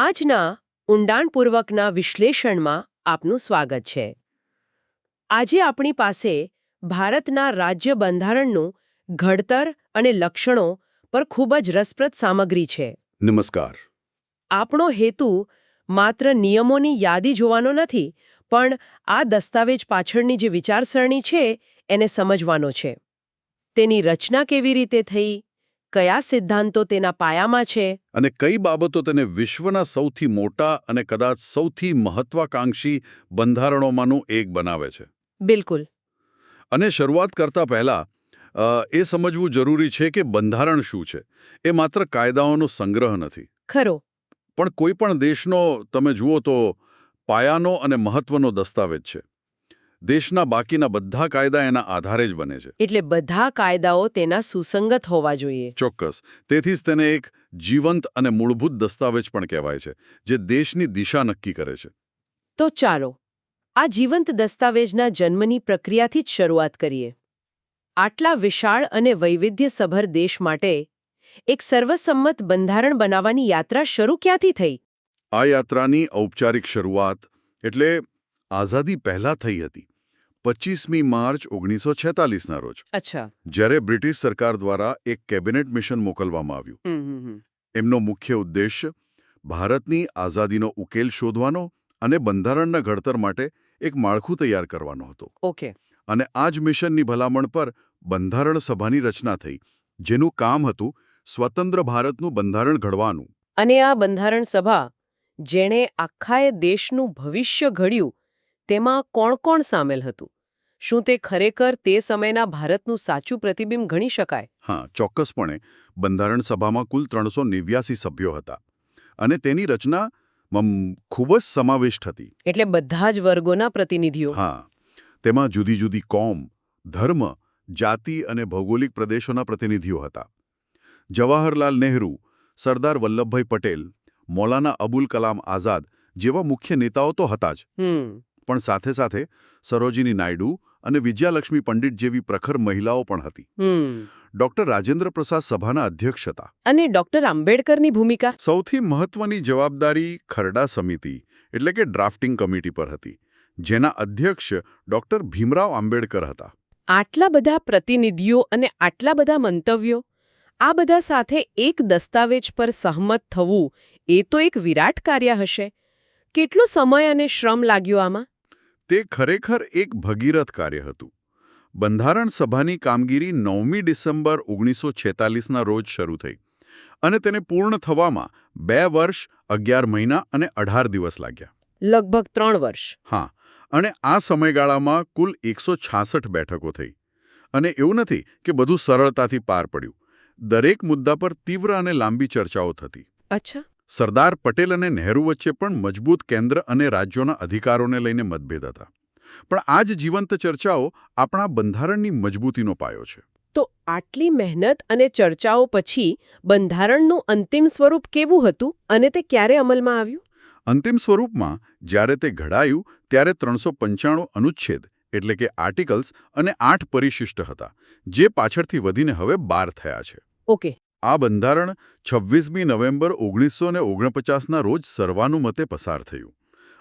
આજના ઊંડાણપૂર્વકના વિશ્લેષણમાં આપનું સ્વાગત છે. આજે આપણી પાસે ભારતના રાજ્ય બંધારણનું ઘડતર અને લક્ષણો પર ખૂબ જ રસપ્રદ સામગ્રી છે. નમસ્કાર. આપણો હેતુ માત્ર નિયમોની યાદી જોવાનો નથી પણ આ દસ્તાવેજ પાછળની જે વિચારસરણી છે એને સમજવાનો છે. તેની રચના કેવી રીતે થઈ? કયા સિદ્ધાંતો તેના પાયામાં છે? અને કઈ બાબતો તેને વિશ્વના સૌથી મોટા અને કદાચ સૌથી મહત્વાકાંક્ષી બંધારણોમાંનું એક બનાવે છે. બિલકુલ. અને શરૂઆત કરતા પહેલા એ સમજવું જરૂરી છે કે બંધારણ શું છે. એ માત્ર કાયદાઓનો સંગ્રહ નથી. ખરો. પણ કોઈ પણ દેશનો તમે જુઓ તો પાયાનો અને મહત્વનો દસ્તાવેજ છે. દેશના બાકીના બધા કાયદા એના આધારે જ બને છે. એટલે બધા કાયદાઓ તેના સુસંગત હોવા જોઈએ. ચોક્કસ. તેથી જ તેને એક જીવંત અને મૂળભૂત દસ્તાવેજ પણ કહેવાય છે જે દેશની દિશા નક્કી કરે છે. તો ચાલો આ જીવંત દસ્તાવેજના જન્મની પ્રક્રિયાથી જ શરૂઆત કરીએ. આટલા વિશાળ અને વૈવિધ્યસભર દેશ માટે એક સર્વસંમત બંધારણ બનાવવાની યાત્રા શરૂ ક્યાંથી થઈ? આ યાત્રાની ઔપચારિક શરૂઆત એટલે આઝાદી પહેલા થઈ હતી. પચીસમી માર્ચ ઓગણીસો છેતાલીસના રોજ. અચ્છા. જ્યારે બ્રિટિશ સરકાર દ્વારા એક કેબિનેટ મિશન મોકલવામાં આવ્યું. એમનો મુખ્ય ઉદ્દેશ ભારતની આઝાદીનો ઉકેલ શોધવાનો અને બંધારણના ઘડતર માટે એક માળખું તૈયાર કરવાનો હતો. ઓકે. અને આ જ મિશનની ભલામણ પર બંધારણ સભાની રચના થઈ જેનું કામ હતું સ્વતંત્ર ભારતનું બંધારણ ઘડવાનું. અને આ બંધારણ સભા જેણે આખાએ દેશનું ભવિષ્ય ઘડ્યું તેમાં કોણ કોણ સામેલ હતું? શું તે ખરેખર તે સમયના ભારતનું સાચું પ્રતિબિંબ ગણી શકાય? હા ચોક્કસપણે. બંધારણ સભામાં કુલ ત્રણસો નેવ્યાસી સભ્યો હતા. અને તેની રચના ખૂબ જ સમાવિષ્ટ હતી. એટલે બધા જ વર્ગોના પ્રતિનિધિઓ. હા. તેમાં જુદી જુદી કોમ ધર્મ જાતિ અને ભૌગોલિક પ્રદેશોના પ્રતિનિધિઓ હતા. જવાહરલાલ નહેરુ સરદાર વલ્લભભાઈ પટેલ મૌલાના અબુલ કલામ આઝાદ જેવા મુખ્ય નેતાઓ તો હતા જ. પણ સાથે સાથે સરોજીની નાયડુ અને વિજયાલક્ષ્મી પંડિત જેવી પ્રખર મહિલાઓ પણ હતી. ડોક્ટર રાજેન્દ્ર પ્રસાદ સભાના અધ્યક્ષ હતા. અને ડોક્ટર આંબેડકરની ભૂમિકા? સૌથી મહત્વની જવાબદારી ખરડા સમિતિ એટલે કે ડ્રાફ્ટિંગ કમિટી પર હતી. જેના અધ્યક્ષ ડોક્ટર ભીમરાવ આંબેડકર હતા. આટલા બધા પ્રતિનિધિઓ અને આટલા બધા મંતવ્યો આ બધા સાથે એક દસ્તાવેજ પર સહમત થવું એ તો એક વિરાટ કાર્ય હશે. કેટલો સમય અને શ્રમ લાગ્યો આમાં? તે ખરેખર એક ભગીરથ કાર્ય હતું. બંધારણ સભાની કામગીરી નવમી ડિસેમ્બર ઓગણીસો છેતાલીસના રોજ શરૂ થઈ અને તેને પૂર્ણ થવામાં બે વર્ષ અગિયાર મહિના અને અઢાર દિવસ લાગ્યા. લગભગ ત્રણ વર્ષ. હા અને આ સમયગાળામાં કુલ એકસો છાસઠ બેઠકો થઈ. અને એવું નથી કે બધું સરળતાથી પાર પડ્યું. દરેક મુદ્દા પર તીવ્ર અને લાંબી ચર્ચાઓ થતી. અચ્છા. સરદાર પટેલ અને નહેરુ વચ્ચે પણ મજબૂત કેન્દ્ર અને રાજ્યોના અધિકારોને લઈને મતભેદ હતા. પણ આ જ જીવંત ચર્ચાઓ આપણા બંધારણની મજબૂતીનો પાયો છે. તો આટલી મહેનત અને ચર્ચાઓ પછી બંધારણનું અંતિમ સ્વરૂપ કેવું હતું અને તે ક્યારે અમલમાં આવ્યું? અંતિમ સ્વરૂપમાં જ્યારે તે ઘડાયું ત્યારે ત્રણસો પંચાણું અનુચ્છેદ એટલે કે આર્ટિકલ્સ અને આઠ પરિશિષ્ટ હતા જે પાછળથી વધીને હવે બાર થયા છે. ઓકે. આ બંધારણ છવ્વીસમી નવેમ્બર ઓગણીસો ને ઓગણપચાસના રોજ સર્વાનુમતે પસાર થયું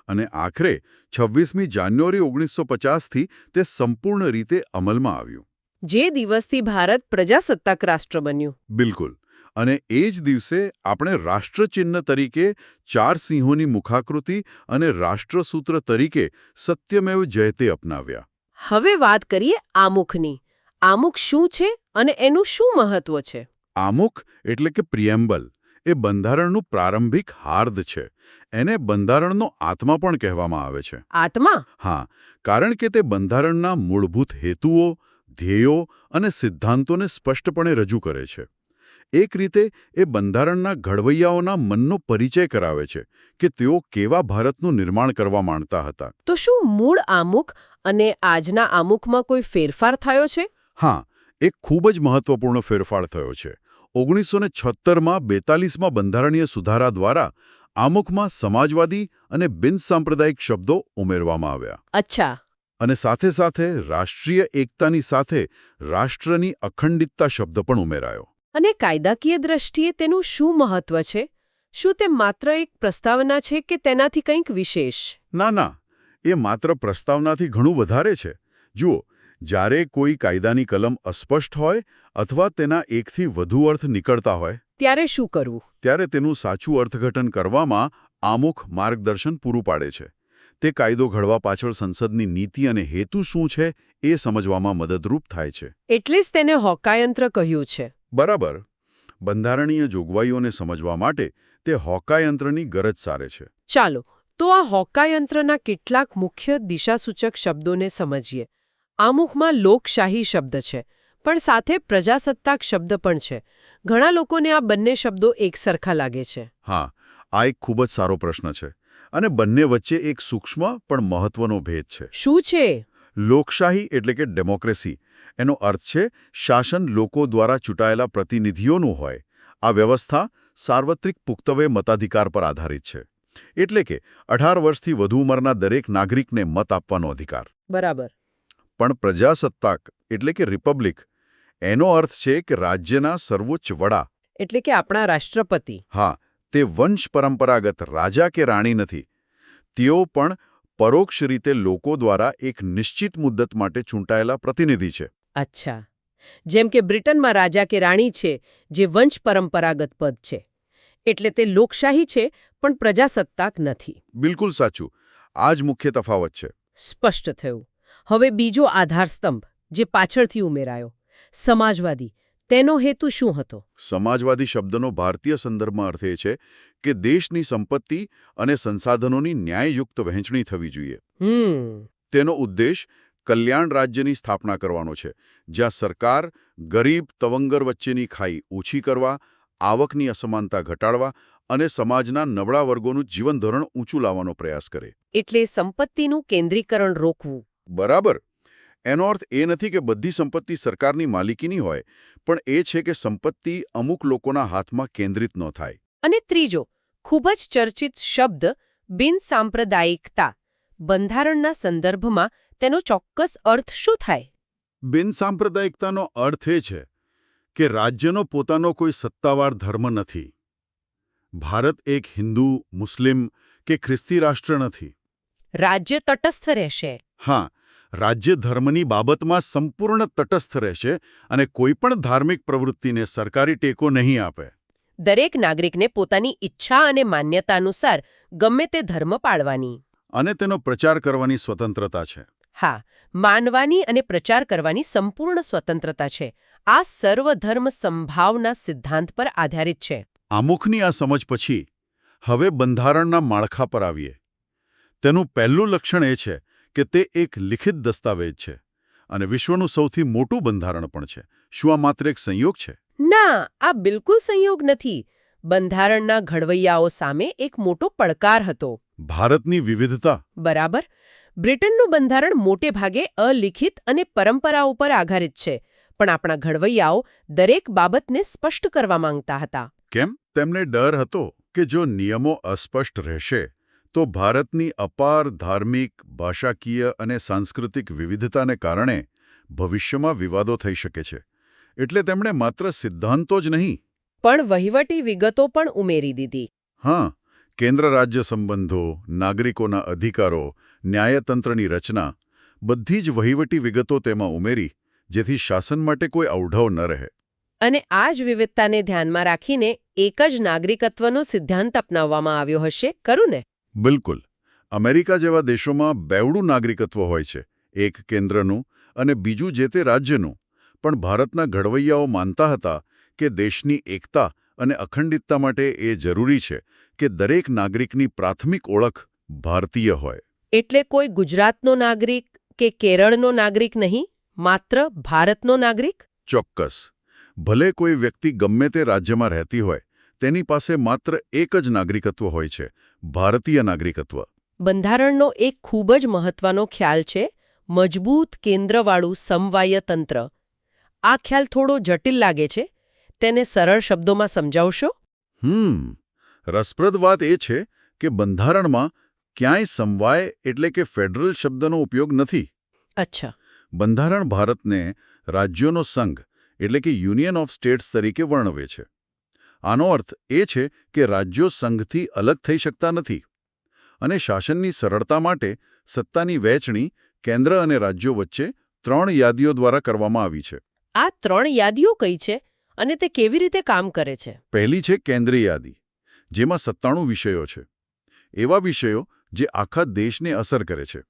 અને આખરે છવ્વીસમી જાન્યુઆરી ઓગણીસો પચાસથી તે સંપૂર્ણ રીતે અમલમાં આવ્યું. જે દિવસથી ભારત પ્રજાસત્તાક રાષ્ટ્ર બન્યું. બિલકુલ. અને એ જ દિવસે આપણે રાષ્ટ્રચિહ્ન તરીકે ચાર સિંહોની મુખાકૃતિ અને રાષ્ટ્રસૂત્ર તરીકે સત્યમેવ જયતે અપનાવ્યા. હવે વાત કરીએ આમુખની. આમુખ શું છે અને એનું શું મહત્વ છે? આમુખ એટલે કે પ્રિએમ્બલ એ બંધારણનું પ્રારંભિક હાર્દ છે. એને બંધારણનો આત્મા પણ કહેવામાં આવે છે. આત્મા? હા કારણ કે તે બંધારણના મૂળભૂત હેતુઓ ધ્યેયો અને સિદ્ધાંતોને સ્પષ્ટપણે રજૂ કરે છે. એક રીતે એ બંધારણના ઘડવૈયાઓના મનનો પરિચય કરાવે છે કે તેઓ કેવા ભારતનું નિર્માણ કરવા માંગતા હતા. તો શું મૂળ આમુખ અને આજના આમુખમાં કોઈ ફેરફાર થયો છે? હા એક ખૂબ જ મહત્વપૂર્ણ ફેરફાર થયો છે. ઓગણીસો ને છત્તરમાં બેતાલીસમાં બંધારણીય સુધારા દ્વારા આમુખમાં સમાજવાદી અને બિનસાંપ્રદાયિક શબ્દો ઉમેરવામાં આવ્યા. અચ્છા. અને સાથે સાથે રાષ્ટ્રીય એકતાની સાથે રાષ્ટ્રની અખંડિતતા શબ્દ પણ ઉમેરાયો. અને કાયદાકીય દ્રષ્ટિએ તેનું શું મહત્વ છે? શું તે માત્ર એક પ્રસ્તાવના છે કે તેનાથી કંઈક વિશેષ? ના ના. એ માત્ર પ્રસ્તાવનાથી ઘણું વધારે છે. જુઓ જ્યારે કોઈ કાયદાની કલમ અસ્પષ્ટ હોય અથવા તેના એકથી વધુ અર્થ નીકળતા હોય ત્યારે શું કરવું? ત્યારે તેનું સાચું અર્થઘટન કરવામાં આમુખ માર્ગદર્શન પૂરું પાડે છે. તે કાયદો ઘડવા પાછળ સંસદની નીતિ અને હેતુ શું છે એ સમજવામાં મદદરૂપ થાય છે. એટલે જ તેને હોકાયંત્ર કહ્યું છે. બરાબર. બંધારણીય જોગવાઈઓને સમજવા માટે તે હોકાયંત્રની ગરજ સારે છે. ચાલો તો આ હોકાયંત્રના કેટલાક મુખ્ય દિશાસૂચક શબ્દોને સમજીએ. આમુખમાં લોકશાહી શબ્દ છે પણ સાથે પ્રજાસત્તાક શબ્દ પણ છે. ઘણા લોકોને આ બંને શબ્દો એકસરખા લાગે છે. હા આ એક ખૂબ જ સારો પ્રશ્ન છે અને બંને વચ્ચે એક સૂક્ષ્મ પણ મહત્વનો ભેદ છે. શું છે? લોકશાહી એટલે કે ડેમોક્રેસી. એનો અર્થ છે શાસન લોકો દ્વારા ચૂંટાયેલા પ્રતિનિધિઓનું હોય. આ વ્યવસ્થા સાર્વત્રિક પુખ્તવે મતાધિકાર પર આધારિત છે. એટલે કે અઢાર વર્ષથી વધુ ઉંમરના દરેક નાગરિકને મત આપવાનો અધિકાર. બરાબર. પણ પ્રજાસત્તાક એટલે કે રિપબ્લિક. એનો અર્થ છે કે રાજ્યના સર્વોચ્ચ વડા. એટલે કે આપણા રાષ્ટ્રપતિ. હા તે વંશ પરંપરાગત રાજા કે રાણી નથી. તેઓ પણ પરોક્ષ રીતે લોકો દ્વારા એક નિશ્ચિત મુદ્દત માટે ચૂંટાયેલા પ્રતિનિધિ છે. અચ્છા. જેમ કે બ્રિટનમાં રાજા કે રાણી છે જે વંશ પરંપરાગત પદ છે. એટલે તે લોકશાહી છે પણ પ્રજાસત્તાક નથી. બિલકુલ સાચું. આ જ મુખ્ય તફાવત છે. સ્પષ્ટ થયું. હવે બીજો આધારસ્તંભ જે પાછળથી ઉમેરાયો. સમાજવાદી તેનો હેતુ શું હતો? સમાજવાદી શબ્દનો ભારતીય સંદર્ભમાં અર્થ એ છે કે દેશની સંપત્તિ અને સંસાધનોની ન્યાયયુક્ત વહેંચણી થવી જોઈએ. હમ. તેનો ઉદ્દેશ કલ્યાણ રાજ્યની સ્થાપના કરવાનો છે જ્યાં સરકાર ગરીબ તવંગર વચ્ચેની ખાઈ ઓછી કરવા આવકની અસમાનતા ઘટાડવા અને સમાજના નબળા વર્ગોનું જીવનધોરણ ઊંચું લાવવાનો પ્રયાસ કરે. એટલે સંપત્તિનું કેન્દ્રીકરણ રોકવું. બરાબર? એનો અર્થ એ નથી કે બધી સંપત્તિ સરકારની માલિકીની હોય પણ એ છે કે સંપત્તિ અમુક લોકોના હાથમાં કેન્દ્રિત ન થાય. અને ત્રીજો ખૂબ જ ચર્ચિત શબ્દ બિનસાંપ્રદાયિકતા બંધારણના સંદર્ભમાં તેનો ચોક્કસ અર્થ શું થાય? બિનસાંપ્રદાયિકતાનો અર્થ એ છે કે રાજ્યનો પોતાનો કોઈ સત્તાવાર ધર્મ નથી. ભારત એક હિન્દુ મુસ્લિમ કે ખ્રિસ્તી રાષ્ટ્ર નથી. રાજ્ય તટસ્થ રહેશે. હા રાજ્ય ધર્મની બાબતમાં સંપૂર્ણ તટસ્થ રહેશે અને કોઈપણ ધાર્મિક પ્રવૃત્તિને સરકારી ટેકો નહીં આપે. દરેક નાગરિકને પોતાની ઈચ્છા અને માન્યતા અનુસાર ગમે તે ધર્મ પાળવાની. અને તેનો પ્રચાર કરવાની સ્વતંત્રતા છે. હા માનવાની અને પ્રચાર કરવાની સંપૂર્ણ સ્વતંત્રતા છે. આ સર્વધર્મ સંભાવના સિદ્ધાંત પર આધારિત છે. આમુખની આ સમજ પછી હવે બંધારણના માળખા પર આવીએ. તેનું પહેલું લક્ષણ એ છે કે તે એક લિખિત દસ્તાવેજ છે અને વિશ્વનું સૌથી મોટું બંધારણ પણ છે. શું આ માત્ર એક સંયોગ છે? ના આ બિલકુલ સંયોગ નથી. બંધારણના ઘડવૈયાઓ સામે એક મોટો પડકાર હતો. ભારતની વિવિધતા? બરાબર. બ્રિટનનું બંધારણ મોટે ભાગે અલિખિત અને પરંપરા ઉપર આધારિત છે પણ આપણા ઘડવૈયાઓ દરેક બાબતને સ્પષ્ટ કરવા માંગતા હતા. કેમ? તેમને ડર હતો કે જો નિયમો અસ્પષ્ટ રહેશે તો ભારતની અપાર ધાર્મિક ભાષાકીય અને સાંસ્કૃતિક વિવિધતાને કારણે ભવિષ્યમાં વિવાદો થઈ શકે છે. એટલે તેમણે માત્ર સિદ્ધાંતો જ નહીં. પણ વહીવટી વિગતો પણ ઉમેરી દીધી. હા કેન્દ્ર રાજ્ય સંબંધો નાગરિકોના અધિકારો ન્યાયતંત્રની રચના બધી જ વહીવટી વિગતો તેમાં ઉમેરી જેથી શાસન માટે કોઈ અવઢવ ન રહે. અને આ જ વિવિધતાને ધ્યાનમાં રાખીને એક જ નાગરિકત્વનો સિદ્ધાંત અપનાવવામાં આવ્યો હશે ખરું ને બિલકુલ. અમેરિકા જેવા દેશોમાં બેવડું નાગરિકત્વ હોય છે. એક કેન્દ્રનું અને બીજું જે તે રાજ્યનું. પણ ભારતના ઘડવૈયાઓ માનતા હતા કે દેશની એકતા અને અખંડિતતા માટે એ જરૂરી છે કે દરેક નાગરિકની પ્રાથમિક ઓળખ ભારતીય હોય. એટલે કોઈ ગુજરાતનો નાગરિક કે કેરળનો નાગરિક નહીં માત્ર ભારતનો નાગરિક? ચોક્કસ. ભલે કોઈ વ્યક્તિ ગમે તે રાજ્યમાં રહેતી હોય તેની પાસે માત્ર એક જ નાગરિકત્વ હોય છે ભારતીય નાગરિકત્વ. બંધારણનો એક ખૂબ જ મહત્વનો ખ્યાલ છે મજબૂત કેન્દ્રવાળું સમવાય તંત્ર આ ખ્યાલ થોડો જટિલ લાગે છે તેને સરળ શબ્દોમાં સમજાવશો? હમ રસપ્રદ વાત એ છે કે બંધારણમાં ક્યાંય સમવાય એટલે કે ફેડરલ શબ્દનો ઉપયોગ નથી. અચ્છા. બંધારણ ભારતને રાજ્યોનો સંઘ એટલે કે યુનિયન ઓફ સ્ટેટ્સ તરીકે વર્ણવે છે. આનો અર્થ એ છે કે રાજ્યો સંઘથી અલગ થઈ શકતા નથી અને શાસનની સરળતા માટે સત્તાની વહેંચણી કેન્દ્ર અને રાજ્યો વચ્ચે ત્રણ યાદીઓ દ્વારા કરવામાં આવી છે. આ ત્રણ યાદીઓ કઈ છે અને તે કેવી રીતે કામ કરે છે? પહેલી છે કેન્દ્રીય યાદી જેમાં સત્તાણું વિષયો છે. એવા વિષયો જે આખા દેશને અસર કરે છે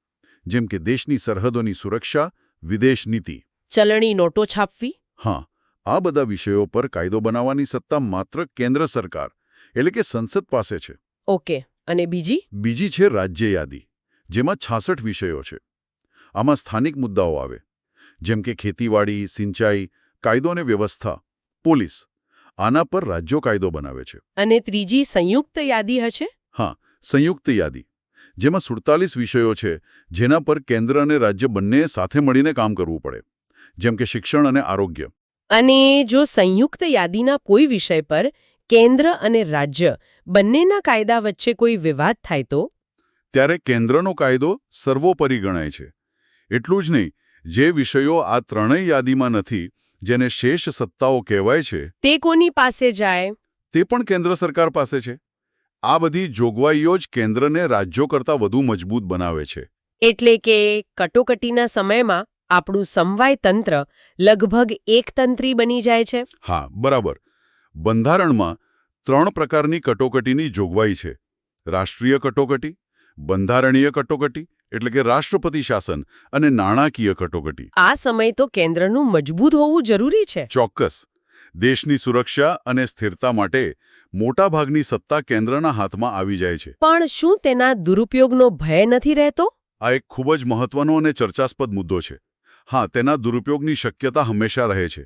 જેમ કે દેશની સરહદોની સુરક્ષા વિદેશ નીતિ. ચલણી નોટો છાપવી? હા આ બધા વિષયો પર કાયદો બનાવવાની સત્તા માત્ર કેન્દ્ર સરકાર એટલે કે સંસદ પાસે છે. ઓકે અને બીજી? બીજી છે રાજ્ય યાદી જેમાં છાસઠ વિષયો છે. આમાં સ્થાનિક મુદ્દાઓ આવે જેમ કે ખેતીવાડી સિંચાઈ કાયદો અને વ્યવસ્થા પોલીસ આના પર રાજ્યો કાયદો બનાવે છે. અને ત્રીજી સંયુક્ત યાદી હશે? હા સંયુક્ત યાદી જેમાં સુડતાલીસ વિષયો છે જેના પર કેન્દ્ર અને રાજ્ય બંને સાથે મળીને કામ કરવું પડે જેમ કે શિક્ષણ અને આરોગ્ય. અને જો સંયુક્ત યાદીના કોઈ વિષય પર કેન્દ્ર અને રાજ્ય બંનેના કાયદા વચ્ચે કોઈ વિવાદ થાય તો? ત્યારે કેન્દ્રનો કાયદો સર્વોપરી ગણાય છે. એટલું જ નહીં જે વિષયો આ ત્રણેય યાદીમાં નથી જેને શેષ સત્તાઓ કહેવાય છે તે કોની પાસે જાય? તે પણ કેન્દ્ર સરકાર પાસે છે. આ બધી જોગવાઈઓ જ કેન્દ્રને રાજ્યો કરતાં વધુ મજબૂત બનાવે છે. એટલે કે કટોકટીના સમયમાં આપણું સમવાય તંત્ર લગભગ એકતંત્રી બની જાય છે? હા બરાબર. બંધારણમાં ત્રણ પ્રકારની કટોકટીની જોગવાઈ છે. રાષ્ટ્રીય કટોકટી બંધારણીય કટોકટી એટલે કે રાષ્ટ્રપતિ શાસન અને નાણાકીય કટોકટી. આ સમય તો કેન્દ્રનું મજબૂત હોવું જરૂરી છે. ચોક્કસ. દેશની સુરક્ષા અને સ્થિરતા માટે મોટાભાગની સત્તા કેન્દ્રના હાથમાં આવી જાય છે. પણ શું તેના દુરુપયોગનો ભય નથી રહેતો? આ એક ખૂબ જ મહત્વનો અને ચર્ચાસ્પદ મુદ્દો છે. હા તેના દુરુપયોગની શક્યતા હંમેશા રહે છે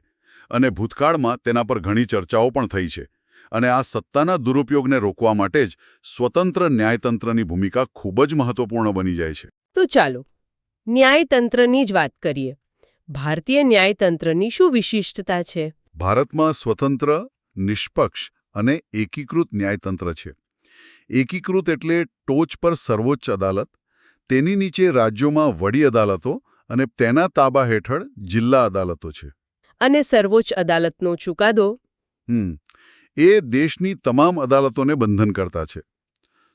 અને ભૂતકાળમાં તેના પર ઘણી ચર્ચાઓ પણ થઈ છે અને આ સત્તાના દુરુપયોગને રોકવા માટે જ સ્વતંત્ર ન્યાયતંત્રની ભૂમિકા ખૂબ જ મહત્વપૂર્ણ બની જાય છે. તો ચાલો ન્યાયતંત્રની જ વાત કરીએ. ભારતીય ન્યાયતંત્રની શું વિશિષ્ટતા છે? ભારતમાં સ્વતંત્ર નિષ્પક્ષ અને એકીકૃત ન્યાયતંત્ર છે. એકીકૃત એટલે ટોચ પર સર્વોચ્ચ અદાલત તેની નીચે રાજ્યોમાં વડી અદાલતો અને તેના તાબા હેઠળ જિલ્લા અદાલતો છે. અને સર્વોચ્ચ અદાલતનો ચુકાદો? હમ. એ દેશની તમામ અદાલતોને બંધન કરતા છે.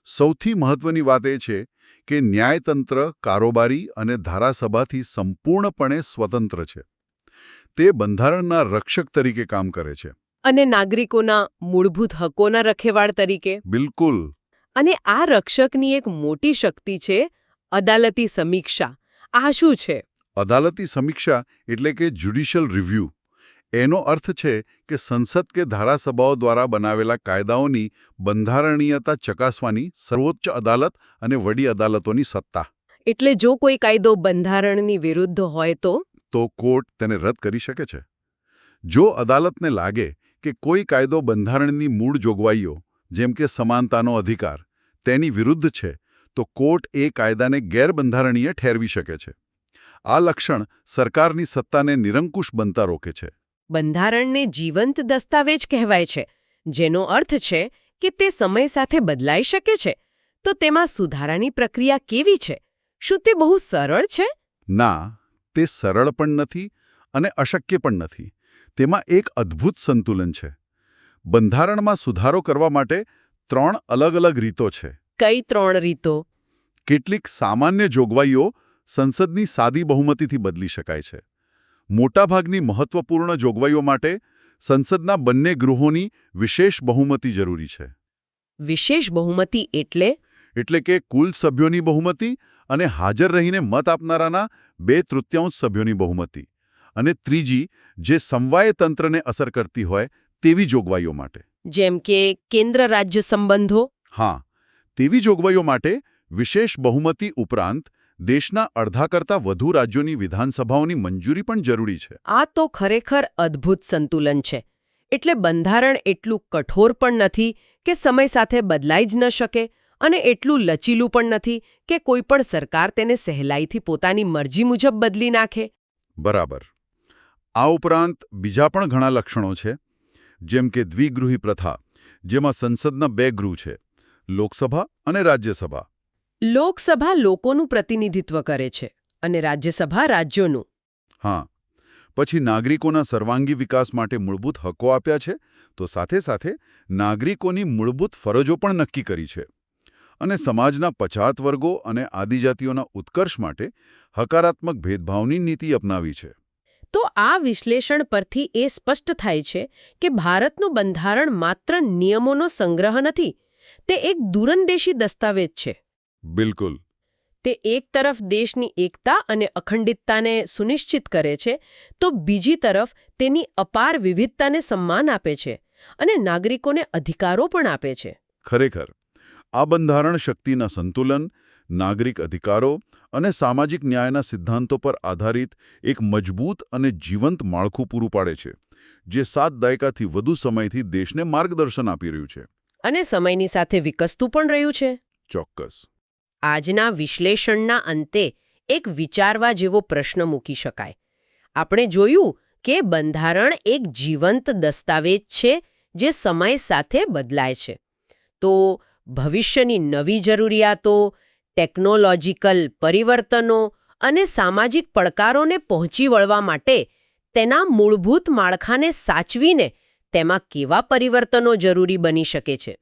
સૌથી મહત્વની વાત એ છે કે ન્યાયતંત્ર કારોબારી અને ધારાસભાથી સંપૂર્ણપણે સ્વતંત્ર છે. તે બંધારણના રક્ષક તરીકે કામ કરે છે. અને નાગરિકોના મૂળભૂત હકોના રખેવાળ તરીકે? બિલકુલ. અને આ રક્ષકની એક મોટી શક્તિ છે અદાલતી સમીક્ષા. આ શું છે? અદાલતી સમીક્ષા એટલે કે જ્યુડિશિયલ રિવ્યૂ. એનો અર્થ છે કે સંસદ કે ધારાસભાઓ દ્વારા બનાવેલા કાયદાઓની બંધારણીયતા ચકાસવાની સર્વોચ્ચ અદાલત અને વડી અદાલતોની સત્તા. એટલે જો કોઈ કાયદો બંધારણની વિરુદ્ધ હોય તો? તો કોર્ટ તેને રદ કરી શકે છે. જો અદાલતને લાગે કે કોઈ કાયદો બંધારણની મૂળ જોગવાઈઓ જેમ કે સમાનતાનો અધિકાર તેની વિરુદ્ધ છે તો કોર્ટ એ કાયદાને ગેરબંધારણીય ઠેરવી શકે છે. આ લક્ષણ સરકારની સત્તાને નિરંકુશ બનતા રોકે છે. બંધારણને જીવંત દસ્તાવેજ કહેવાય છે જેનો અર્થ છે કે તે સમય સાથે બદલાઈ શકે છે. તો તેમાં સુધારાની પ્રક્રિયા કેવી છે? શું તે બહુ સરળ છે? ના તે સરળ પણ નથી અને અશક્ય પણ નથી. તેમાં એક અદ્ભુત સંતુલન છે. બંધારણમાં સુધારો કરવા માટે ત્રણ અલગ અલગ રીતો છે. કઈ ત્રણ રીતો? કેટલીક સામાન્ય જોગવાઈઓ સંસદની સાદી બહુમતીથી બદલી શકાય છે. મોટાભાગની મહત્વપૂર્ણ જોગવાઈઓ માટે સંસદના બંને ગૃહોની વિશેષ બહુમતી જરૂરી છે. વિશેષ બહુમતી એટલે? એટલે કે કુલ સભ્યોની બહુમતી અને હાજર રહીને મત આપનારાના બે તૃતીયાંશ સભ્યોની બહુમતી. અને ત્રીજી જે સમવાય તંત્રને અસર કરતી હોય તેવી જોગવાઈઓ માટે. જેમ કે કેન્દ્ર રાજ્ય સંબંધો? હા. તેવી જોગવાઈઓ માટે વિશેષ બહુમતી ઉપરાંત દેશના અડધા કરતાં વધુ રાજ્યોની વિધાનસભાઓની મંજૂરી પણ જરૂરી છે. આ તો ખરેખર અદ્ભુત સંતુલન છે. એટલે બંધારણ એટલું કઠોર પણ નથી કે સમય સાથે બદલાઈ જ ન શકે અને એટલું લચીલું પણ નથી કે કોઈ પણ સરકાર તેને સહેલાઈથી પોતાની મરજી મુજબ બદલી નાખે. બરાબર. આ ઉપરાંત બીજા પણ ઘણા લક્ષણો છે જેમ કે દ્વિગૃહી પ્રથા જેમાં સંસદના બે ગૃહ છે. લોકસભા અને રાજ્યસભા. લોકસભા લોકોનું પ્રતિનિધિત્વ કરે છે અને રાજ્યસભા રાજ્યોનું. હા. પછી નાગરિકોના સર્વાંગી વિકાસ માટે મૂળભૂત હકો આપ્યા છે તો સાથે સાથે નાગરિકોની મૂળભૂત ફરજો પણ નક્કી કરી છે. અને સમાજના પછાત વર્ગો અને આદિજાતિઓના ઉત્કર્ષ માટે હકારાત્મક ભેદભાવની નીતિ અપનાવી છે. તો આ વિશ્લેષણ પરથી એ સ્પષ્ટ થાય છે કે ભારતનું બંધારણ માત્ર નિયમોનો સંગ્રહ નથી તે એક દૂરંદેશી દસ્તાવેજ છે. બિલકુલ. તે એક તરફ દેશની એકતા અને અખંડિતતાને સુનિશ્ચિત કરે છે તો બીજી તરફ તેની અપાર વિવિધતાને સન્માન આપે છે અને નાગરિકોને અધિકારો પણ આપે છે. ખરેખર આ બંધારણ શક્તિના સંતુલન નાગરિક અધિકારો અને સામાજિક ન્યાયના સિદ્ધાંતો પર આધારિત એક મજબૂત અને જીવંત માળખું પૂરું પાડે છે જે સાત દાયકાથી વધુ સમયથી દેશને માર્ગદર્શન આપી રહ્યું છે. અને સમયની સાથે વિકસતું પણ રહ્યું છે. ચોક્કસ. આજના વિશ્લેષણના અંતે એક વિચારવા જેવો પ્રશ્ન મૂકી શકાય. આપણે જોયું કે બંધારણ એક જીવંત દસ્તાવેજ છે જે સમય સાથે બદલાય છે. તો ભવિષ્યની નવી જરૂરિયાતો ટેકનોલોજીકલ પરિવર્તનો અને સામાજિક પડકારોને પહોંચી વળવા માટે તેના મૂળભૂત માળખાને સાચવીને તેમાં કેવા પરિવર્તનો જરૂરી બની શકે છે?